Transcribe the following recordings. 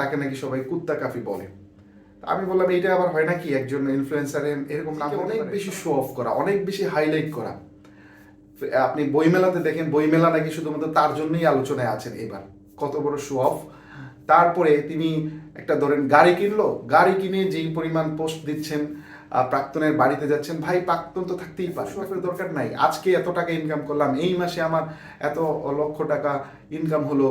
তাকে নাকি সবাই কুত্তা কাফি বলে। আমি বললাম এটা আবার হয় নাকি একজন ইনফ্লুয়েন্সারের এরকম নাম অনেক বেশি শো অফ করা অনেক বেশি হাইলাইট করা। আপনি বইমেলাতে দেখেন বইমেলা নাকি শুধুমাত্র তার জন্যই আলোচনায় আছেন এবার। কত বড় শো অফ তারপরে তিনি একটা ধরেন গাড়ি কিনলো গাড়ি কিনে যেই পরিমাণ পোস্ট দিচ্ছেন প্রাক্তনের বাড়িতে যাচ্ছেন ভাই প্রাক্তন তো থাকতেই পারে দরকার নাই আজকে এত টাকা ইনকাম করলাম এই মাসে আমার এত লক্ষ টাকা ইনকাম হলো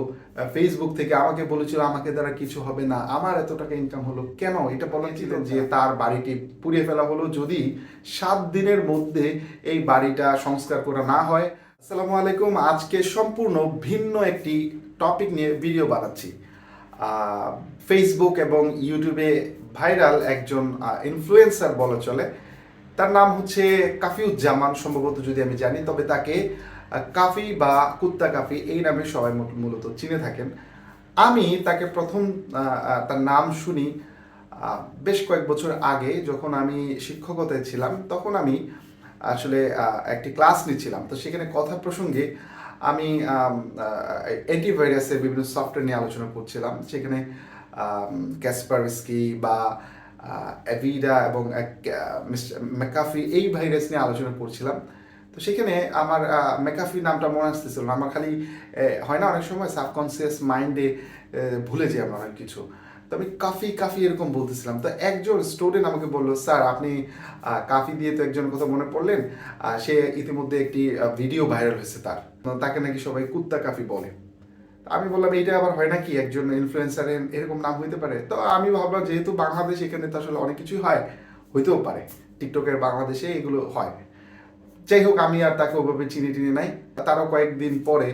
ফেসবুক থেকে আমাকে বলেছিল আমাকে দ্বারা কিছু হবে না আমার এত টাকা ইনকাম হলো কেন? এটা বলা ছিল যে তার বাড়িটি পুড়িয়ে ফেলা হলো যদি সাত দিনের মধ্যে এই বাড়িটা সংস্কার করা না হয়। আসসালামু আলাইকুম আজকে সম্পূর্ণ ভিন্ন একটি টপিক নিয়ে ভিডিও বানাচ্ছি। ফেসবুক এবং ইউটিউবে ভাইরাল একজন ইনফ্লুয়েন্সার বলা চলে। তার নাম হচ্ছে কাফিউজ্জামান। সম্ভবত যদি আমি জানি, তবে তাকে কাফি বা কুত্তা কাফি এই নামে সবাই মূল- মূলত চিনে থাকেন। আমি তাকে প্রথম তার নাম শুনি বেশ কয়েক বছর আগে যখন আমি শিক্ষকতায় ছিলাম, তখন আমি আসলে একটি ক্লাস নিচ্ছিলাম। তো সেখানে কথা প্রসঙ্গে আমি অ্যান্টিভাইরাসের বিভিন্ন সফটওয়্যার নিয়ে আলোচনা করছিলাম। সেখানে ক্যাসপারস্কি বা অ্যাভিডা এবং মেকাফি এই ভাইরাস নিয়ে আলোচনা করছিলাম। তো সেখানে আমার মেকাফি নামটা মনে আসতেছিল আমার খালি হয় না, অনেক সময় সাবকনসিয়াস মাইন্ডে ভুলে যাই আমরা অনেক কিছু। তো আমি কাফি কাফি এরকম বলতেছিলাম। তো একজন স্টুডেন্ট আমাকে বলল, স্যার, আপনি কাফি দিয়ে তো একজন কথা মনে পড়লেন সে ইতিমধ্যে একটি ভিডিও ভাইরাল হয়েছে তার। তাকে নাকি সবাই কুত্তা কাফি বলে। আমি বললাম, এইটা আবার হয় নাকি? একজন ইনফ্লুয়েন্সারের এরকম নাম হইতে পারে? তো আমি ভাবলাম, যেহেতু বাংলাদেশ এখানে তো আসলে অনেক কিছুই হয়, হইতেও পারে। টিকটকের বাংলাদেশে এগুলো হয়। যাই হোক, আমি আর তাকে ওভাবে চিনি টিনি নাই। তারও কয়েকদিন পরে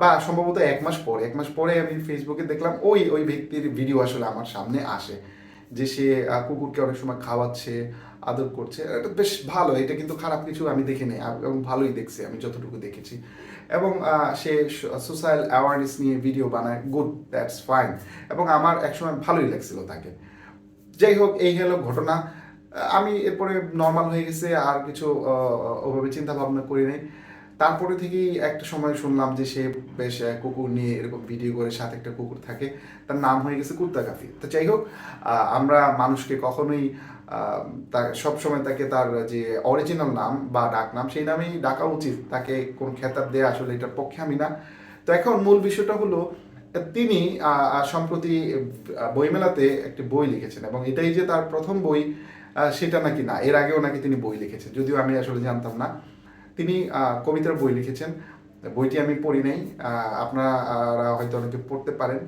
বা সম্ভবত এক মাস পরে, এক মাস পরে আমি ফেসবুকে দেখলাম ওই ওই ব্যক্তির ভিডিও আসলে আমার সামনে আসে। যে সে কুকুরকে অনেক সময় খাওয়াচ্ছে, আদর করছে। এটা বেশ ভালো, এটা কিন্তু খারাপ কিছু আমি দেখি নাই এবং ভালোই দেখছি, আমি যতটুকু দেখেছি। এবং সে সোশ্যাল অ্যাওয়ারনেস নিয়ে ভিডিও বানায় গুড দ্যাটস ফাইন এবং আমার একসময় ভালোই লাগছিল তাকে। যাই হোক, এই হলো ঘটনা। আমি এরপরে নর্মাল হয়ে গেছে, আর কিছু ওভাবে চিন্তা ভাবনা করি নাই। তারপরে থেকেই একটা সময় শুনলাম যে সে বেশ কুকুর নিয়ে এরকম ভিডিও করে সাথে একটা কুকুর থাকে। তার নাম হয়ে গেছে কুত্তা কাফি। তো যাই হোক আমরা মানুষকে কখনোই আহ, তা- সবসময় তাকে তার যে অরিজিনাল নাম বা ডাক নাম সেই নামেই ডাকা উচিত। তাকে কোন খেতাব দেয়া আসলে এটার পক্ষে আমি না। তো এখন মূল বিষয়টা হলো তিনি সম্প্রতি বইমেলাতে একটি বই লিখেছেন এবং এটাই যে তার প্রথম বই সেটা নাকি না। এর আগেও নাকি তিনি বই লিখেছেন। যদিও আমি আসলে জানতাম না। তিনি কবিতার বই লিখেছেন। বইটি আমি পড়ি নাই। আপনারা হয়তো অনেকে পড়তে পারেন।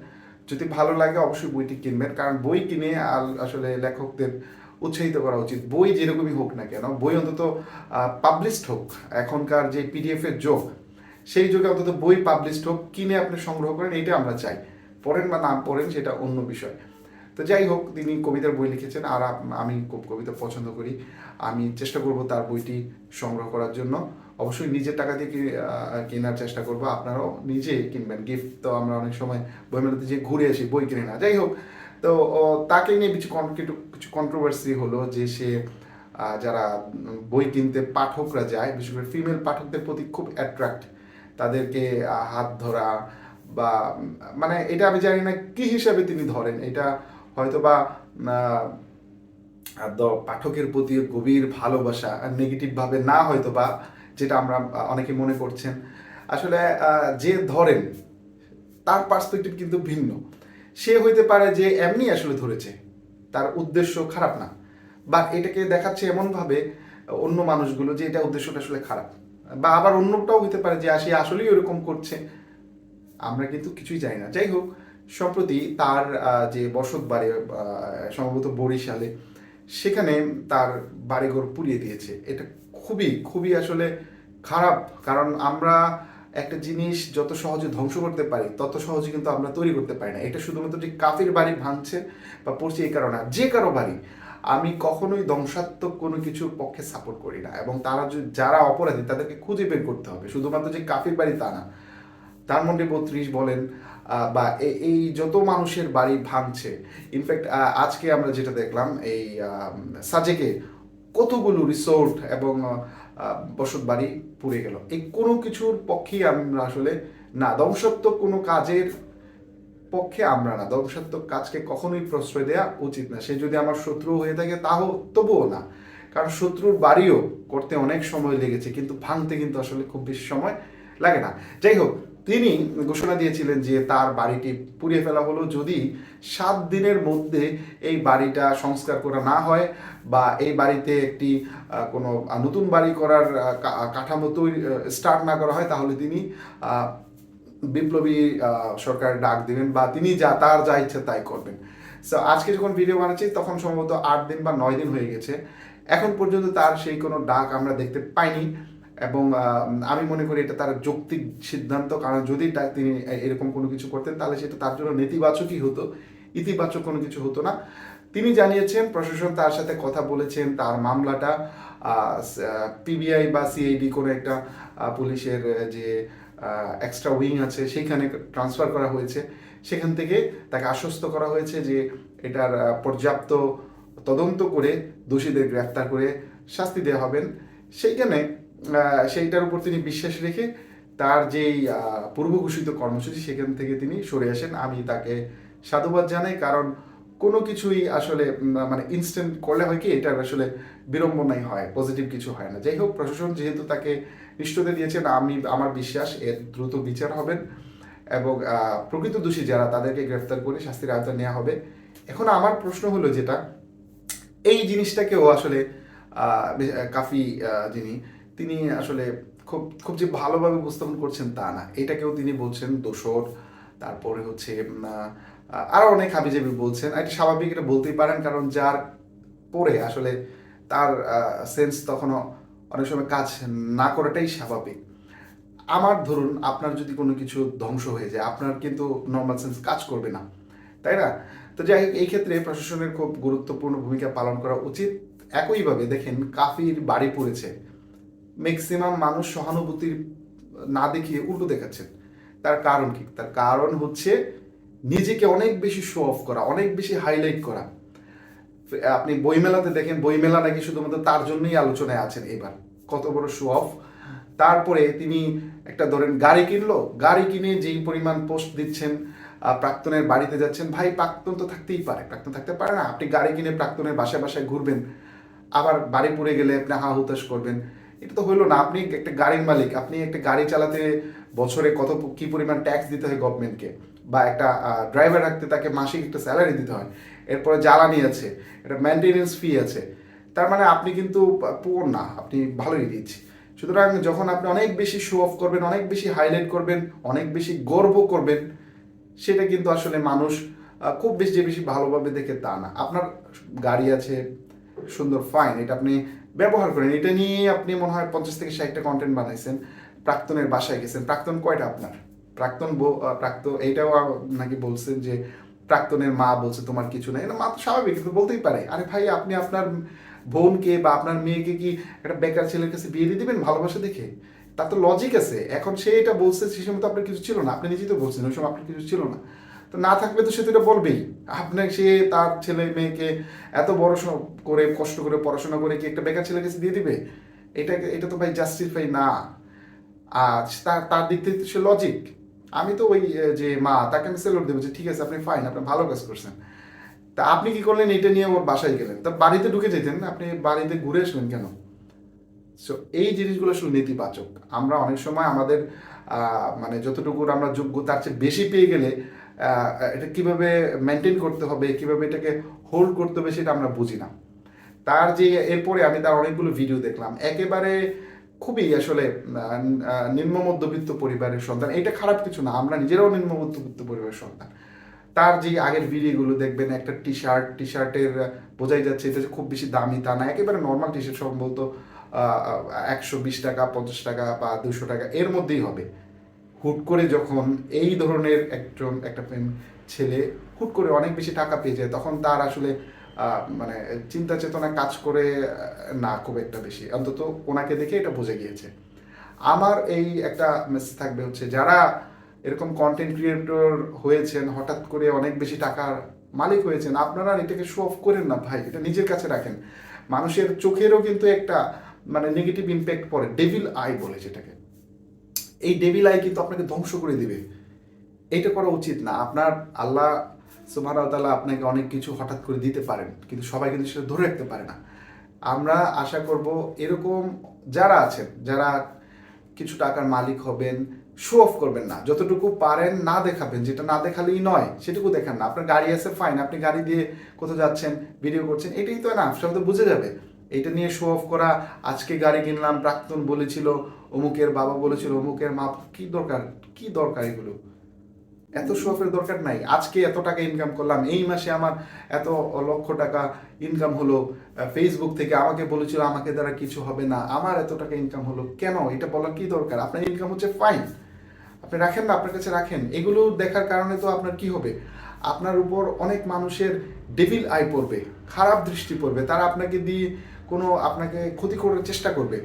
যদি ভালো লাগে অবশ্যই বইটি কিনবেন। কারণ বই কিনে আসলে লেখকদের উৎসাহিত করা উচিত। বই যেরকমই হোক না কেন, বই অন্তত পাবলিশড হোক। এখনকার যে পিডিএফ এর যোগ, সেই যুগে অন্তত বই পাবলিশড হোক, কিনে আপনি সংগ্রহ করেন এটা আমরা চাই। পড়েন বা না পড়েন, সেটা অন্য বিষয়। তো যাই হোক, তিনি কবিতার বই লিখেছেন, আর আমি কবিতা পছন্দ করি। আমি চেষ্টা করব তার বইটি সংগ্রহ করার জন্য। অবশ্যই নিজের টাকা দিয়ে কেনার চেষ্টা করব। আপনারাও নিজে কিনবেন। গিফট তো আমরা অনেক সময় বইমেলাতে যে ঘুরে আসি, বই কিনে না। যাই হোক, তো তাকে নিয়ে কিছু- কিছু কন্ট্রোভার্সি হলো যে সে যারা বই কিনতে পাঠকরা যায়, বিশেষ করে ফিমেল পাঠকদের প্রতি খুব অ্যাট্রাক্ট তাদেরকে হাত ধরা বা মানে এটা আমি জানি না কি হিসাবে তিনি ধরেন। এটা হয়তো বা পাঠকের প্রতি গভীর ভালোবাসা নেগেটিভ ভাবে না হয়তো বা যেটা আমরা অনেকে মনে করছেন। আসলে যে ধরেন, তার পার্সপেক্টিভ কিন্তু ভিন্ন। সে হইতে পারে যে এমনি আসলে ধরেছে, তার উদ্দেশ্য খারাপ না। বা এটাকে দেখাচ্ছে এমনভাবে অন্য মানুষগুলো যে এটা উদ্দেশ্যটা আসলে খারাপ। বা আবার অন্যটাও হইতে পারে যে সে আসলেই ওরকম করছে। আমরা কিন্তু কিছুই জানি না। যাই হোক সম্প্রতি তার যে বসত বাড়ি সম্ভবত বরিশালে, সেখানে তার বাড়িঘর পুড়িয়ে দিয়েছে। এটা খুবই খুবই আসলে খারাপ। কারণ আমরা একটা জিনিস যত সহজে ধ্বংস করতে পারি, তত সহজে কিন্তু আমরা তৈরি করতে পারি না। এটা শুধুমাত্র যে কাফির বাড়ি ভাঙছে বা পড়ছে এই কারণে। যে কারও বাড়ি। আমি কখনোই ধ্বংসাত্মক কোনো কিছুর পক্ষে সাপোর্ট করি না। এবং তারা যারা অপরাধী, তাদেরকে খুঁজে বের করতে হবে। শুধুমাত্র যে কাফির বাড়ি তা না। ধানমন্ডি বত্রিশ বলেন বা এই যত মানুষের বাড়ি ভাঙছে ইনফ্যাক্ট আজকে আমরা যেটা দেখলাম, এই সাজেকে কতগুলো রিসোর্ট এবং বসত বাড়ি পুড়ে গেল। এই কোনো কিছুর পক্ষেই আমরা আসলে না। ধ্বংসাত্মক কোনো কাজের পক্ষে আমরা না। ধ্বংসাত্মক কাজকে কখনোই প্রশ্রয় দেওয়া উচিত না। সে যদি আমার শত্রু হয়ে থাকে তাও তবুও না। কারণ শত্রুর বাড়িও করতে অনেক সময় লেগেছে, কিন্তু ভাঙতে কিন্তু আসলে খুব বেশি সময় লাগে না। যাই হোক তিনি ঘোষণা দিয়েছিলেন যে তার বাড়িটি পুড়িয়ে ফেলা হলো যদি সাত দিনের মধ্যে এই বাড়িটা সংস্কার করা না হয় বা এই বাড়িতে একটি কোনো নতুন বাড়ি করার কাঠামো তৈরি স্টার্ট না করা হয় তাহলে তিনি বিপ্লবী আহ, সরকারের ডাক দিবেন বা তিনি যা তার যা ইচ্ছে তাই করবেন। সো আজকে যখন ভিডিও বানাচ্ছি তখন সম্ভবত আট দিন বা নয় দিন হয়ে গেছে। এখন পর্যন্ত তার সেই কোনো ডাক আমরা দেখতে পাইনি। এবং আমি মনে করি এটা তার যৌক্তিক সিদ্ধান্ত। কারণ যদি তিনি এরকম কোনো কিছু করতেন, তাহলে সেটা তার জন্য নেতিবাচকই হতো। ইতিবাচক কোনো কিছু হতো না। তিনি জানিয়েছেন, প্রশাসন তার সাথে কথা বলেছেন, তার মামলাটা পিবিআই বা সিআইডি কোনো একটা পুলিশের যে এক্সট্রা উইং আছে, সেইখানে ট্রান্সফার করা হয়েছে। সেখান থেকে তাকে আশ্বস্ত করা হয়েছে যে, এটার পর্যাপ্ত তদন্ত করে দোষীদের গ্রেফতার করে শাস্তি দেওয়া হবেন। সেইখানে সেইটার উপর তিনি বিশ্বাস রেখে তার যেই পূর্ব ঘোষিত কর্মসূচি, সেখান থেকে তিনি সরে আসেন। আমি তাকে সাধুবাদ জানাই, কারণ কোনো কিছুই আসলে মানে ইনস্ট্যান্ট করলে হয় কি, এটার আসলে বিড়ম্বনাই হয় পজিটিভ কিছু হয় না। যাই হোক, প্রশাসন যেহেতু তাকে নিশ্চয়তা দিয়েছেন, আমি, আমার বিশ্বাস এর দ্রুত বিচার হবেন এবং প্রকৃত দোষী যারা, তাদেরকে গ্রেফতার করে শাস্তির আওতায় নেওয়া হবে। এখন আমার প্রশ্ন হলো যেটা, এই জিনিসটাকেও আসলে কাফি যিনি তিনি আসলে খুব খুব যে ভালোভাবে উপস্থাপন করছেন তা না। এটাকেও তিনি বলছেন দোষর তারপরে হচ্ছে আরও অনেক হাবিজাবি বলছেন। এটা স্বাভাবিক, এটা বলতেই পারেন, কারণ যার পরে আসলে তার সেন্স তখনও অনেক সময় কাজ না করাটাই স্বাভাবিক। আমার ধরুন, আপনার যদি কোনো কিছু ধ্বংস হয়ে যায়, আপনার কিন্তু নর্মাল সেন্স কাজ করবে না, তাই না? তো যাই হোক, এই ক্ষেত্রে প্রশাসনের খুব গুরুত্বপূর্ণ ভূমিকা পালন করা উচিত। একইভাবে দেখেন, কাফির বাড়ি পড়েছে। ম্যাক্সিমাম মানুষ সহানুভূতির না দেখিয়ে উল্টো দেখাচ্ছেন। তার কারণ কি? তার কারণ হচ্ছে নিজেকে অনেক বেশি শো অফ করা, অনেক বেশি হাইলাইট করা। আপনি বইমেলাতে দেখেন, বইমেলা নাকি শুধুমাত্র তার জন্যই আলোচনায় আছেন এবার। কত বড় শো অফ তারপরে তিনি একটা ধরেন গাড়ি কিনলো, গাড়ি কিনে যেই পরিমাণ পোস্ট দিচ্ছেন প্রাক্তনের বাড়িতে যাচ্ছেন, ভাই প্রাক্তন তো থাকতেই পারে, প্রাক্তন থাকতে পারে না। আপনি গাড়ি কিনে প্রাক্তনের বাসায় বাসায় ঘুরবেন, আবার বাড়ি পড়ে গেলে আপনি হা হুতাশ করবেন। এটা তো হইল না, আপনি একটা গাড়ির মালিক, আপনি একটা গাড়ি চালাতে বছরে কত কি পরিমাণ ট্যাক্স দিতে হয় গভর্নমেন্টকে বা একটা ড্রাইভার রাখতে তাকে মাসিক একটা স্যালারি দিতে হয়, এরপরে জ্বালানি আছে একটা মেনটেনেন্স ফি আছে, তার মানে আপনি কিন্তু পুয়ার না, আপনি ভালোই দিচ্ছি সুতরাং যখন আপনি অনেক বেশি শো অফ করবেন, অনেক বেশি হাইলাইট করবেন, অনেক বেশি গর্ব করবেন, সেটা কিন্তু আসলে মানুষ খুব বেশি বেশি ভালোভাবে দেখে তা না। আপনার গাড়ি আছে, সুন্দর ফাইন এটা আপনি ব্যবহার করেন। এটা নিয়ে আপনি মনে হয় পঞ্চাশ থেকে ষাটটা কন্টেন্ট বানাইছেন, প্রাক্তনের বাসায় গেছেন। প্রাক্তন কয়টা আপনার? প্রাক্তন প্রাক্তন এইটাও নাকি বলছেন যে প্রাক্তনের মা বলছে তোমার কিছু নাই। না মা তো স্বাভাবিক, কিন্তু বলতেই পারে। আরে ভাই, আপনি আপনার বোনকে বা আপনার মেয়েকে কি একটা বেকার ছেলের কাছে বিয়ে দিয়ে দিবেন ভালোবাসা দেখে? তার তো লজিক আছে। এখন সে এটা বলছে, সে সময় তো আপনার কিছু ছিল না। আপনি নিজেই তো বলছেন, ওই সময় আপনার কিছু ছিল না। তো না থাকলে তো সে তো এটা বলবেই। আপনার সে তার ছেলে মেয়েকে এত বড় করে, কষ্ট করে, পড়াশোনা করে কি একটা বেকার ছেলের কাছে দিয়ে দিবে? এটা এটা তো ভাই জাস্টিফাই না। আর তার তার দিক থেকে সে লজিক আমি তো ওই যে মা, তাকে আমি সেলুট দেবো যে, ঠিক আছে, আপনি ফাইন আপনি ভালো কাজ করছেন। তা আপনি কি করলেন? এটা নিয়ে ওর বাসায় গেলেন। তা বাড়িতে ঢুকে যেতেন, আপনি বাড়িতে ঘুরে আসলেন কেন? সো এই জিনিসগুলো আসলে নেতিবাচক। আমরা অনেক সময় আমাদের মানে যতটুকু আমরা যোগ্য তার চেয়ে বেশি পেয়ে গেলে এটা কীভাবে মেনটেন করতে হবে, কীভাবে এটাকে হোল্ড করতে হবে সেটা আমরা বুঝি না। তার যে এরপরে আমি তার অনেকগুলো ভিডিও দেখলাম। একেবারে খুবই আসলে নিম্ন মধ্যবিত্ত পরিবারের সন্তান। এটা খারাপ কিছু না, আমরা নিজেরাও নিম্ন মধ্যবিত্ত পরিবারের সন্তান। তার যে আগের ভিডিওগুলো দেখবেন, একটা টি শার্ট টি শার্টের বোঝাই যাচ্ছে, এটা খুব বেশি দামি তা না, একেবারে নর্মাল টি শার্ট সম্ভবত একশো বিশ টাকা, পঞ্চাশ টাকা বা দুশো টাকা, এর মধ্যেই হবে। হুট করে যখন এই ধরনের একজন, একটা ছেলে হুট করে অনেক বেশি টাকা পেয়ে যায়, তখন তার আসলে মানে চিন্তা চেতনা কাজ করে না খুব একটা বেশি। অন্তত ওনাকে দেখে এটা বুঝে গিয়েছে। আমার এই একটা মেসেজ থাকবে হচ্ছে, যারা এরকম কন্টেন্ট ক্রিয়েটর হয়েছেন, হঠাৎ করে অনেক বেশি টাকার মালিক হয়েছেন, আপনারা এটাকে শো অফ করেন না ভাই, এটা নিজের কাছে রাখেন। মানুষের চোখেরও কিন্তু একটা মানে নেগেটিভ ইম্প্যাক্ট পড়ে ডেভিল আই বলে যেটাকে। এই ডেভিল আই কিন্তু আপনাকে ধ্বংস করে দিবে। এটা করা উচিত না। আপনার আল্লাহ ওয়া তাআলা আপনাকে অনেক কিছু হঠাৎ করে দিতে পারেন, কিন্তু সবাই কিন্তু সেটা ধরে রাখতে পারে না। আমরা আশা করব এরকম যারা আছেন, যারা কিছু টাকার মালিক হবেন শো অফ করবেন না। যতটুকু পারেন না দেখাবেন, যেটা না দেখালেই নয়, সেটুকু দেখান না। আপনার গাড়ি আছে ফাইন আপনি গাড়ি দিয়ে কোথাও যাচ্ছেন ভিডিও করছেন, এটাই তো না সব তো বুঝে যাবে। এটা নিয়ে শো অফ করা, আজকে গাড়ি কিনলাম, প্রাক্তন বলেছিল অমুকের বাবা বলেছিল, অমুকের মা, কি দরকার? কি দরকার এগুলো? এত শো দরকার নাই। আজকে এত টাকা ইনকাম করলাম, এই মাসে আমার এত লক্ষ টাকা ইনকাম হলো। ফেসবুক থেকে আমাকে বলেছিল, আমাকে দ্বারা কিছু হবে না। আমার এত টাকা ইনকাম হলো কেন? এটা বলার কি দরকার? আপনার ইনকাম হচ্ছে ফাইন আপনি রাখেন না, আপনার কাছে রাখেন। এগুলো দেখার কারণে তো আপনার কি হবে? আপনার উপর অনেক মানুষের ডেভিল আই পড়বে, খারাপ দৃষ্টি পড়বে। তারা আপনাকে দিয়ে কোনো, আপনাকে ক্ষতি করার চেষ্টা করবে।